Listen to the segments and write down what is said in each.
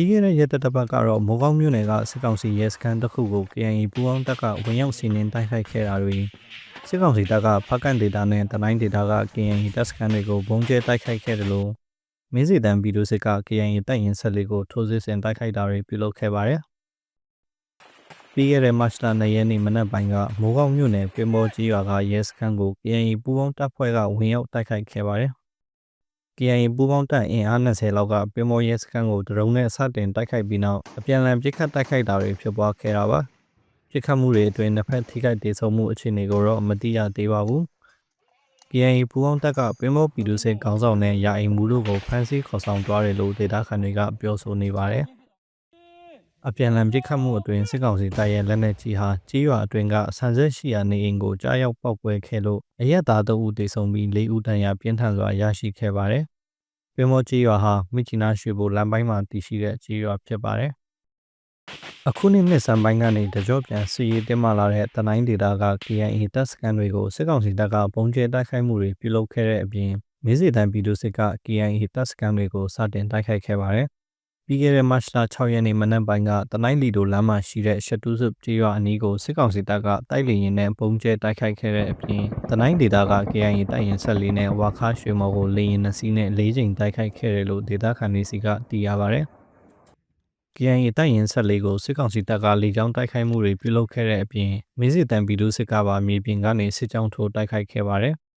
ပြီးခဲ့တဲ့ရက်သတ္တပတ်ကတော့မိုးကောင်းမြို့နယ်ကစစ်ကောင်စီရဲစခန်းတစ်ခုကို KNY ပူးပေါင်းတပ်ကဝင်ရောက်စီးနင်းတိုက်ခိုက်ခဲ့တာတွေစစ်ကောင်စီတပ်ကဖက်ကန်ဒေတာနဲ့တနိုင်းဒေတာက KNY တပ်စခန်းတွေကိုဘုံကျဲတိုက်ခိုက်ခဲ့တယ်လို့မင်းစီတန်ဗီဒီယိုစစ်က KNY တပ်ရင်ဆက်လေးကိုထိုးစစ်ဆင်တိုက်ခိုက်တာတွေပြုလုပ်ခဲ့ပါတယ်။ပြီးခဲ့တဲ့မတ်လ2ရက်နေ့မနက်ပိုင်းကမိုးကောင်းမြို့နယ်ပြမောကြီးရွာကရဲစခန်းကို KNY ပူးပေါင်းတပ်ဖွဲ့ကဝင်ရောက်တိုက်ခိုက်ခဲ့ပါတယ်။ KIA ပူးပေါင်းတပ်အင်အား20လောက်ကပင်မောရဲစခန်းကိုဒရုန်းနဲ့စတင်တိုက်ခိုက်ပြီးနောက်အပြန်အလှန်ပစ်ခတ်တိုက်ခိုက်တာတွေဖြစ်ပွားခဲ့တာပါပစ်ခတ်မှုတွေအတွင်းနှစ်ဖက်ထိခိုက်ဒေဆုံးမှုအခြေအနေကိုတော့မသိရသေးပါဘူး KIA ပူးပေါင်းတပ်ကပင်မောပြည်သူစစ်ခေါင်းဆောင်နဲ့ရာအိမ်မှုတို့ကိုဖမ်းဆီးခေါ်ဆောင်သွားတယ်လို့ဒေတာခန်တွေကပြောဆိုနေပါတယ် အပြန်အလှန်ပစ်ခတ်မှုအတွင်းစစ်ကောင်စီတပ်ရဲ့လက်နက်ကြီးဟာကြီးရွာအတွင်းကဆန်ဆက်ရှိရာနေအိမ်ကိုကြားရောက်ပောက်ကွဲခဲ့လို့အရက်သားတအုပ်တေဆုံးပြီး၄ဦးတန်းရာပြင်းထန်စွာရရှိခဲ့ပါတယ်။ပင်မောကြီးရွာဟာမိချီနာရွှေဘိုလမ်းပိုင်းမှာတည်ရှိတဲ့ကြီးရွာဖြစ်ပါတယ်။အခုနှစ်နှစ်စံပိုင်းကနေတကြောပြန်စီရေးတင်မာလာတဲ့တနိုင်းဒေတာက KIA တပ်စခန်းတွေကိုစစ်ကောင်စီတပ်ကပုံကျဲတိုက်ခိုက်မှုတွေပြုလုပ်ခဲ့တဲ့အပြင်မေးစေတံပြည်သူစစ်က KIA တပ်စခန်းတွေကိုစတင်တိုက်ခိုက်ခဲ့ပါတယ်။ ပြီးခဲ့တဲ့မတ်လ6ရက်နေ့မနက်ပိုင်းကတနိုင်းလီတိုလမ်းမှာရှိတဲ့ရှတူးစုကြေးရွာအနီးကိုစစ်ကောင်စီတပ်ကတိုက်လေရင်နဲ့ပုံကျဲတိုက်ခိုက်ခဲ့တဲ့အပြင်တနိုင်းဒေတာက KIA တိုက်ရင်ဆက်လေးနဲ့ဝါခါရွှေမော်ကိုလေရင်နှစီးနဲ့၄ချိန်တိုက်ခိုက်ခဲ့တယ်လို့ဒေတာခန်နေစီကသိရပါဗျ။ KIA တိုက်ရင်ဆက်လေးကိုစစ်ကောင်စီတပ်ကလေကြောင်းတိုက်ခိုက်မှုတွေပြုလုပ်ခဲ့တဲ့အပြင်မင်းစစ်တံပြည်သူစစ်ကပါမြေပြင်ကနေစစ်ကြောင်းထိုးတိုက်ခိုက်ခဲ့ပါတယ်။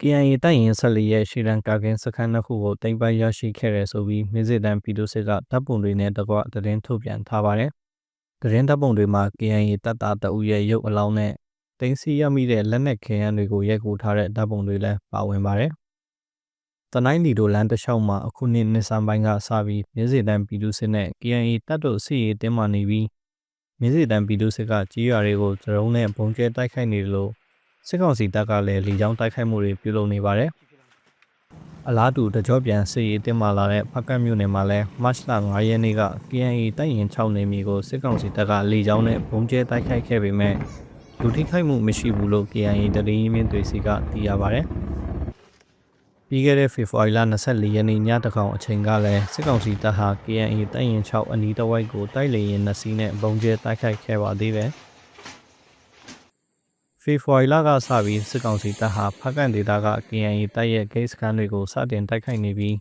KIA တိုက်ရင်ဆက်လီရဲ့ရှီလန်ကာကင်းစခန်းတစ်ခုကိုတင်ပိုက်ရရှိခဲ့တယ်ဆိုပြီးမြစ်စစ်တမ်းပြည်သူစစ်ကတပ်ပုံတွေနဲ့တကွသတင်းထုတ်ပြန်ထားပါတယ်။သတင်းတပ်ပုံတွေမှာ KIA တပ်သားတအုပ်ရဲ့ရုပ်အလောင်းနဲ့တင်စီရမိတဲ့လက်နက်ခဲယမ်းတွေကိုရိုက်ကူထားတဲ့တပ်ပုံတွေလည်းပါဝင်ပါတယ်။တနိုင်းလီဒိုလန်တလျှောက်မှာအခုနှစ်နှစ်ဆန်းပိုင်းကစပြီးမြစ်စစ်တမ်းပြည်သူစစ်နဲ့ KIA တပ်တို့စစ်ရေးတင်းမာနေပြီးမြစ်စစ်တမ်းပြည်သူစစ်ကကြီးရွာတွေကိုဒရုန်းနဲ့ပုံကျဲတိုက်ခိုက်နေတယ်လို့ စစ်ကောင်စီတပ်ကလည်းလီကြောင်းတိုက်ခိုက်မှုတွေပြုလုပ်နေပါတယ်။အလားတူတကြောပြန်စစ်ရေးတင်မာလာတဲ့ဖကတ်မြို့နယ်မှာလည်းမတ်လ9ရက်နေ့က KNA တိုက်ရင်6နေမြေကိုစစ်ကောင်စီတပ်ကလီကြောင်းနဲ့ပုံကျဲတိုက်ခိုက်ခဲ့ပေမဲ့လူထိခိုက်မှုမရှိဘူးလို့ KNA တရင်ရင်းမြင့်တွေစီကသိရပါတယ်။ပြီးခဲ့တဲ့ဖေဖော်ဝါရီလ24ရက်နေ့ညတကောင်အချိန်ကလည်းစစ်ကောင်စီတပ်ဟာ KNA တိုက်ရင်6အနီးတစ်ဝိုက်ကိုတိုက်လေရင်နှစ်စီးနဲ့ပုံကျဲတိုက်ခိုက်ခဲ့ပါသေးတယ်။ ဖေဖော်ဝါရီလကစပြီးစစ်ကောင်စီတပ်ဟာဖက်ကန်ဒေတာက KNY တပ်ရဲ့ဂိတ်စခန်းတွေကိုစတင်တိုက်ခိုက်နေပြီး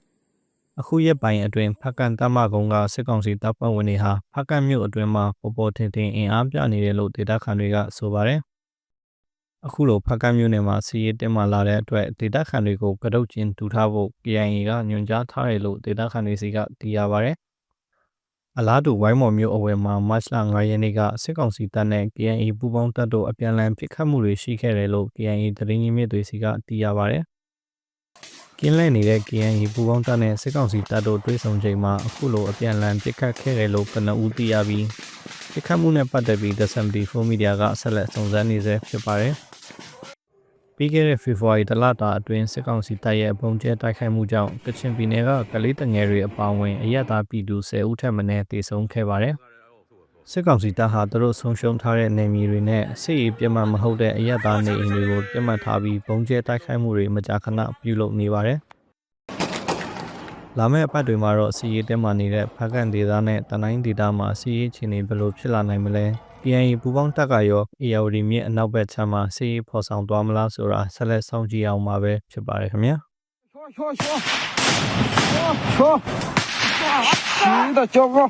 အခုရက်ပိုင်းအတွင်းဖက်ကန်တပ်မကုန်းကစစ်ကောင်စီတပ်ဖွဲ့ဝင်တွေဟာဖက်ကန်မြို့အတွင်းမှာပေါ်ပေါ်ထင်ထင်အင်အားပြနေတယ်လို့ဒေတာခန်တွေကဆိုပါတယ်အခုလိုဖက်ကန်မြို့နယ်မှာစီးရဲတင်မာလာတဲ့အတွက်ဒေတာခန်တွေကိုကတုတ်ကျင်းတူထားဖို့ KNY ကညွှန်ကြားထားတယ်လို့ဒေတာခန်တွေစီကသိရပါတယ် အလားတူဝိုင်းမော်မျိုးအဝယ်မှာမတ်လ9ရက်နေ့ကစစ်ကောင်စီတပ်နဲ့ KNA ပူးပေါင်းတပ်တို့အပြန်အလှန်ပစ်ခတ်မှုတွေရှိခဲ့တယ်လို့ KNA သတင်းရင်းမြစ်တွေစီကသိရပါဗျ။ကင်းလဲနေတဲ့ KNA ပူးပေါင်းတပ်နဲ့စစ်ကောင်စီတပ်တို့တွေ့ဆုံချိန်မှာအခုလိုအပြန်အလှန်ပစ်ခတ်ခဲ့တယ်လို့ကနဦးသိရပြီးပစ်ခတ်မှုနဲ့ပတ်သက်ပြီး The 74 Media ကဆက်လက်စုံစမ်းနေဆဲဖြစ်ပါတယ်။ ပြီးခဲ့တဲ့ဖေဖော်ဝါရီလတလတာအတွင်းစစ်ကောင်စီတပ်ရဲ့ပုံကျဲတိုက်ခိုက်မှုကြောင့်ကချင်ပြည်နယ်ကကလေးတငယ်တွေအပါအဝင်အရက်သားပြည်သူ10ဦးထက်မနည်းသေဆုံးခဲ့ပါတယ်။စစ်ကောင်စီတပ်ဟာသူတို့ဆုံးရှုံးထားတဲ့နေမြေတွေနဲ့စစ်ရေးပြတ်မှတ်မဟုတ်တဲ့အရက်သားနေအိမ်တွေကိုပြတ်မှတ်ထားပြီးပုံကျဲတိုက်ခိုက်မှုတွေမကြာခဏပြုလုပ်နေပါတယ်။လာမယ့်အပတ်တွေမှာတော့စီရေးတက်မှနေတဲ့ဖကန်ဒေသနဲ့တနိုင်းဒေသမှာစီရေးခြေနေဘယ်လိုဖြစ်လာနိုင်မလဲ။ PNA ပူပေါင်းတပ်ကရော AOD မြင့်အနောက်ဘက်ခြမ်းမှာစီးရီးဖော်ဆောင်သွားမလားဆိုတာဆက်လက်စောင့်ကြည့်အောင်ပါပဲဖြစ်ပါတယ်ခင်ဗျာရှောရှောရှောရှောရှောရှော